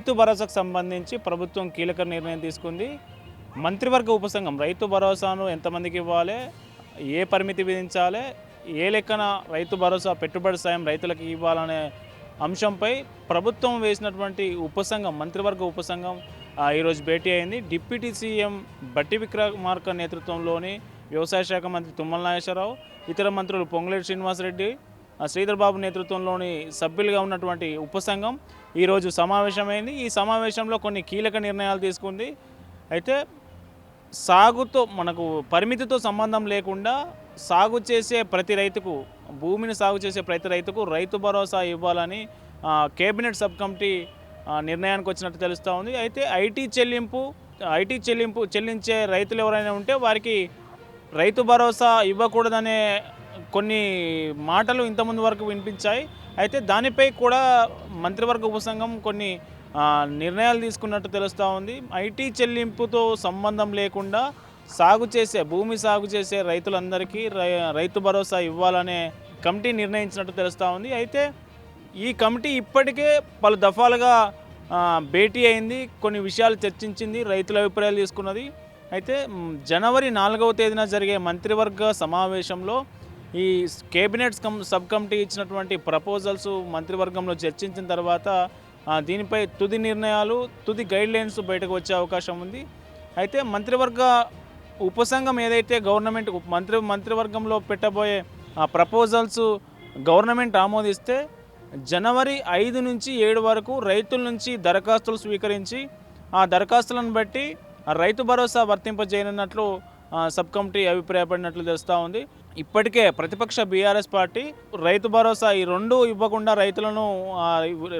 రైతు భరోసాకు సంబంధించి ప్రభుత్వం కీలక నిర్ణయం తీసుకుంది. మంత్రివర్గ ఉపసంఘం రైతు భరోసాను ఎంతమందికి ఇవ్వాలి? ఏ పరిమితి విధించాలి? ఏ లెక్కన రైతు భరోసా పెట్టుబడి సాయం రైతులకు ఇవ్వాలనే అంశంపై ప్రభుత్వం వేసినటువంటి ఉపసంఘం మంత్రివర్గ ఉపసంఘం ఈరోజు భేటీ అయింది. డిప్యూటీ సీఎం బట్టి విక్రమార్క నేతృత్వంలోని వ్యవసాయ శాఖ మంత్రి తుమ్మల నాగేశ్వరరావు ఇతర మంత్రులు పొంగులేటి శ్రీనివాసరెడ్డి శ్రీధర్ బాబు నేతృత్వంలోని సభ్యులుగా ఉన్నటువంటి ఉపసంఘం ఈరోజు సమావేశమైంది. ఈ సమావేశంలో కొన్ని కీలక నిర్ణయాలు తీసుకుంది. అయితే సాగుతో మనకు పరిమితితో సంబంధం లేకుండా సాగు చేసే ప్రతి రైతుకు భూమిని సాగు చేసే ప్రతి రైతుకు రైతు భరోసా ఇవ్వాలని కేబినెట్ సబ్ కమిటీ నిర్ణయానికి వచ్చినట్టు తెలుస్తూ ఉంది. అయితే ఐటీ చెల్లింపు ఐటీ చెల్లింపు చెల్లించే రైతులు ఎవరైనా ఉంటే వారికి రైతు భరోసా ఇవ్వకూడదనే కొన్ని మాటలు ఇంతకుముందు వరకు వినిపించాయి. అయితే దానిపై కూడా మంత్రివర్గ ఉపసంఘం కొన్ని నిర్ణయాలు తీసుకున్నట్టు తెలుస్తూ ఉంది. ఐటీ చెల్లింపుతో సంబంధం లేకుండా సాగు చేసే భూమి సాగు చేసే రైతులందరికీ రై- రైతు భరోసా ఇవ్వాలనే కమిటీ నిర్ణయించినట్టు తెలుస్తూ ఉంది. అయితే ఈ కమిటీ ఇప్పటికే పలు దఫాలుగా భేటీ అయింది. కొన్ని విషయాలు చర్చించింది రైతుల అభిప్రాయాలు తీసుకున్నది. అయితే జనవరి నాలుగవ తేదీన జరిగే మంత్రివర్గ సమావేశంలో ఈ కేబినెట్ కమ్ సబ్ కమిటీ ఇచ్చినటువంటి ప్రపోజల్స్ మంత్రివర్గంలో చర్చించిన తర్వాత దీనిపై తుది నిర్ణయాలు తుది గైడ్ లైన్స్ బయటకు వచ్చే అవకాశం ఉంది. అయితే మంత్రివర్గ ఉపసంఘం ఏదైతే గవర్నమెంట్ మంత్రి మంత్రివర్గంలో పెట్టబోయే ఆ ప్రపోజల్స్ గవర్నమెంట్ ఆమోదిస్తే జనవరి ఐదు నుంచి ఏడు వరకు రైతుల నుంచి దరఖాస్తులు స్వీకరించి ఆ దరఖాస్తులను బట్టి ఆ రైతు భరోసా వర్తింపజేయనున్నట్లు సబ్ కమిటీ అభిప్రాయపడినట్లు తెలుస్తూ ఉంది. ఇప్పటికే ప్రతిపక్ష బీఆర్ఎస్ పార్టీ రైతు భరోసా ఈ రెండు ఇవ్వకుండా రైతులను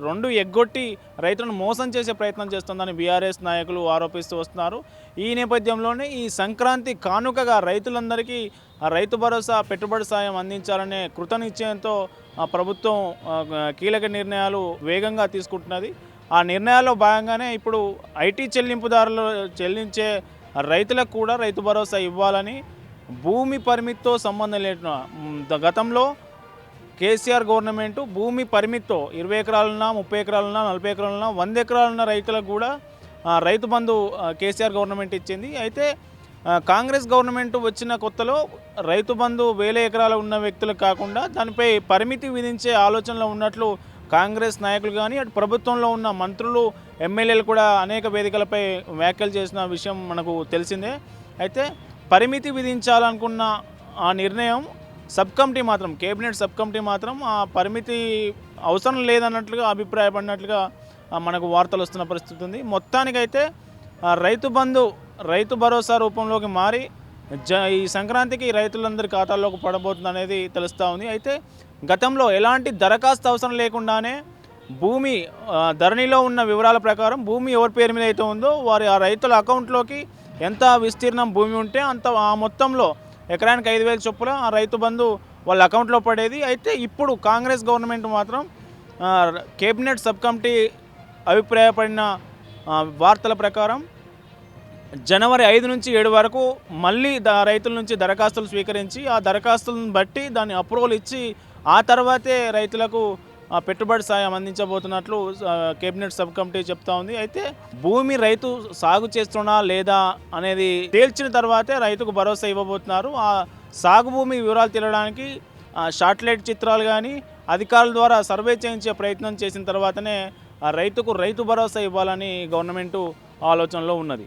రెండు ఎగ్గొట్టి రైతులను మోసం చేసే ప్రయత్నం చేస్తుందని బీఆర్ఎస్ నాయకులు ఆరోపిస్తూ వస్తున్నారు. ఈ నేపథ్యంలోనే ఈ సంక్రాంతి కానుకగా రైతులందరికీ రైతు భరోసా పెట్టుబడి సాయం అందించాలనే కృతనిశ్చయంతో ఆ ప్రభుత్వం కీలక నిర్ణయాలు వేగంగా తీసుకుంటున్నది. ఆ నిర్ణయాల్లో భాగంగానే ఇప్పుడు ఐటీ చెల్లింపుదారులు చెల్లించే రైతులకు కూడా రైతు భరోసా ఇవ్వాలని భూమి పరిమితితో సంబంధం లేకుండా గతంలో కేసీఆర్ గవర్నమెంట్ భూమి పరిమితితో ఇరవై ఎకరాలున్నా ముప్పై ఎకరాలున్నా నలభై ఎకరాలున్నా వంద ఎకరాలున్న రైతులకు కూడా రైతు బంధు కేసీఆర్ గవర్నమెంట్ ఇచ్చింది. అయితే కాంగ్రెస్ గవర్నమెంట్ వచ్చిన కొత్తలో రైతు బంధు వేల ఎకరాలు ఉన్న వ్యక్తులకు కాకుండా దానిపై పరిమితి విధించే ఆలోచనలో ఉన్నట్లు కాంగ్రెస్ నాయకులు కానీ అటు ప్రభుత్వంలో ఉన్న మంత్రులు ఎమ్మెల్యేలు కూడా అనేక వేదికలపై వ్యాఖ్యలు చేసిన విషయం మనకు తెలిసిందే. అయితే పరిమితి విధించాలనుకున్న ఆ నిర్ణయం సబ్ కమిటీ మాత్రం కేబినెట్ సబ్ కమిటీ మాత్రం ఆ పరిమితి అవసరం లేదన్నట్లుగా అభిప్రాయపడినట్లుగా మనకు వార్తలు వస్తున్న పరిస్థితి ఉంది. మొత్తానికైతే రైతు బంధు రైతు భరోసా రూపంలోకి మారి జ ఈ సంక్రాంతికి రైతులందరి ఖాతాల్లోకి పడబోతుంది అనేది తెలుస్తూ ఉంది. అయితే గతంలో ఎలాంటి దరఖాస్తు అవసరం లేకుండానే భూమి ధరణిలో ఉన్న వివరాల ప్రకారం భూమి ఎవరి పేరు మీద అయితే ఉందో వారి ఆ రైతుల అకౌంట్లోకి ఎంత విస్తీర్ణం భూమి ఉంటే అంత ఆ మొత్తంలో ఎకరానికి ఐదు వేల చొప్పున ఆ రైతు బంధు వాళ్ళ అకౌంట్లో పడేది. అయితే ఇప్పుడు కాంగ్రెస్ గవర్నమెంట్ మాత్రం కేబినెట్ సబ్ కమిటీ అభిప్రాయపడిన వార్తల ప్రకారం జనవరి ఐదు నుంచి ఏడు వరకు మళ్ళీ ద రైతుల నుంచి దరఖాస్తులు స్వీకరించి ఆ దరఖాస్తులను బట్టి దాన్ని అప్రూవల్ ఇచ్చి ఆ తర్వాతే రైతులకు పెట్టుబడి సాయం అందించబోతున్నట్లు కేబినెట్ సబ్ కమిటీ చెప్తా ఉంది. అయితే భూమి రైతు సాగు చేస్తున్నా లేదా అనేది తేల్చిన తర్వాతే రైతుకు భరోసా ఇవ్వబోతున్నారు. ఆ సాగు భూమి వివరాలు తెలియడానికి షార్ట్లైట్ చిత్రాలు కానీ అధికారుల ద్వారా సర్వే చేయించే ప్రయత్నం చేసిన తర్వాతనే రైతుకు రైతు భరోసా ఇవ్వాలని గవర్నమెంటు ఆలోచనలో ఉన్నది.